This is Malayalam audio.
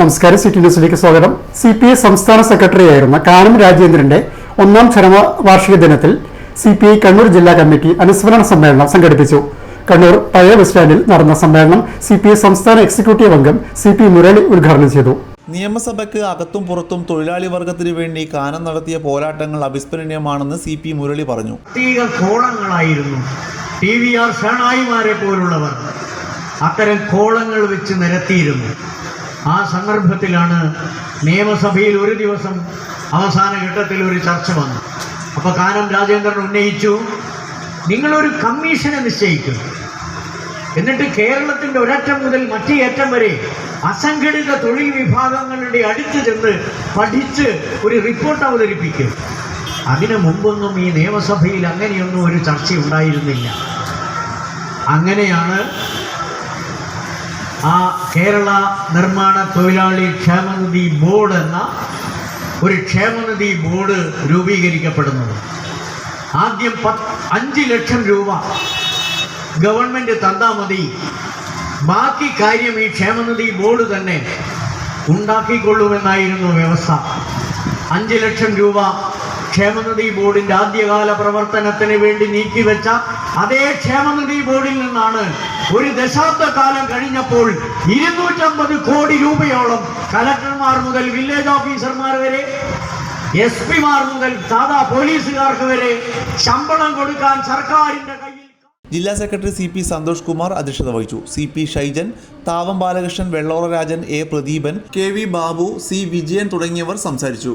നമസ്കാരം. സിറ്റി ന്യൂസിലേക്ക് സ്വാഗതം. സി പി ഐ സംസ്ഥാന സെക്രട്ടറിയായിരുന്ന കാനം രാജേന്ദ്രന്റെ ഒന്നാം ചരമ വാർഷിക ദിനത്തിൽ സി പി ഐ കണ്ണൂർ ജില്ലാ കമ്മിറ്റി അനുസ്മരണ സമ്മേളനം സംഘടിപ്പിച്ചു. കണ്ണൂർ പഴയ ബസ് സ്റ്റാൻഡിൽ നടന്ന സമ്മേളനം സി പി ഐ സംസ്ഥാന എക്സിക്യൂട്ടീവ് അംഗം സി പി മുരളി ഉദ്ഘാടനം ചെയ്തു. നിയമസഭയ്ക്ക് അകത്തും പുറത്തും തൊഴിലാളി വർഗത്തിനു വേണ്ടി കാനം നടത്തിയ പോരാട്ടങ്ങൾ അവിസ്മരണീയമാണെന്ന് സി പി മുരളി പറഞ്ഞു. പ്രത്യേക കോളങ്ങളായിരുന്നു. ടി വി ആർ ഷണായിമാരെ പോലുള്ളവർ അത്തരം കോളങ്ങൾ വെച്ച് നിരത്തിയിരുന്നു. ആ സന്ദർഭത്തിലാണ് നിയമസഭയിൽ ഒരു ദിവസം അവസാന ഘട്ടത്തിൽ ഒരു ചർച്ച വന്നു. അപ്പോൾ കാനം രാജേന്ദ്രൻ ഉന്നയിച്ചു നിങ്ങളൊരു കമ്മീഷനെ നിശ്ചയിക്കും. എന്നിട്ട് കേരളത്തിന്റെ ഒരറ്റം മുതൽ മറ്റേ അറ്റം വരെ അസംഘടിത തൊഴിൽ വിഭാഗങ്ങളുടെ അടുത്ത് ചെന്ന് പഠിച്ച് ഒരു റിപ്പോർട്ട് അവതരിപ്പിക്കും. അതിനു മുമ്പൊന്നും ഈ നിയമസഭയിൽ അങ്ങനെയൊന്നും ഒരു ചർച്ച ഉണ്ടായിരുന്നില്ല അങ്ങനെയാണ് ആ കേരള നിർമ്മാണ തൊഴിലാളി ക്ഷേമനിധി ബോർഡ് എന്ന ഒരു ക്ഷേമനിധി ബോർഡ് രൂപീകരിക്കപ്പെടുന്നത്. ആദ്യം പത്ത് അഞ്ച് ലക്ഷം രൂപ ഗവൺമെന്റ് തന്നാൽ മതി. ബാക്കി കാര്യം ഈ ക്ഷേമനിധി ബോർഡ് തന്നെ ഉണ്ടാക്കിക്കൊള്ളുമെന്നായിരുന്നു വ്യവസ്ഥ. അഞ്ച് ലക്ഷം രൂപ ക്ഷേമനിധി ബോർഡിന്റെ ആദ്യകാല പ്രവർത്തനത്തിന് വേണ്ടി നീക്കിവെച്ച അതേ ക്ഷേമനിധി ബോർഡിൽ നിന്നാണ് ഒരു ദശാബ്ദ കാലം കഴിഞ്ഞപ്പോൾ ഇരുന്നൂറ്റമ്പത് കോടി രൂപയോളം കലക്ടർമാർ മുതൽ വില്ലേജ് ഓഫീസർമാർ വരെ എസ് പിമാർ മുതൽ സാധാ പോലീസുകാർക്ക് വരെ ശമ്പളം കൊടുക്കാൻ സർക്കാരിന്റെ കയ്യിൽ ജില്ലാ secretary C P Santhosh Kumar അധ്യക്ഷത വഹിച്ചു. C P Shaijan Thavam Balakrishnan Vellora Rajan A Pradeepan K V Babu C Vijayan തുടങ്ങിയവർ സംസാരിച്ചു.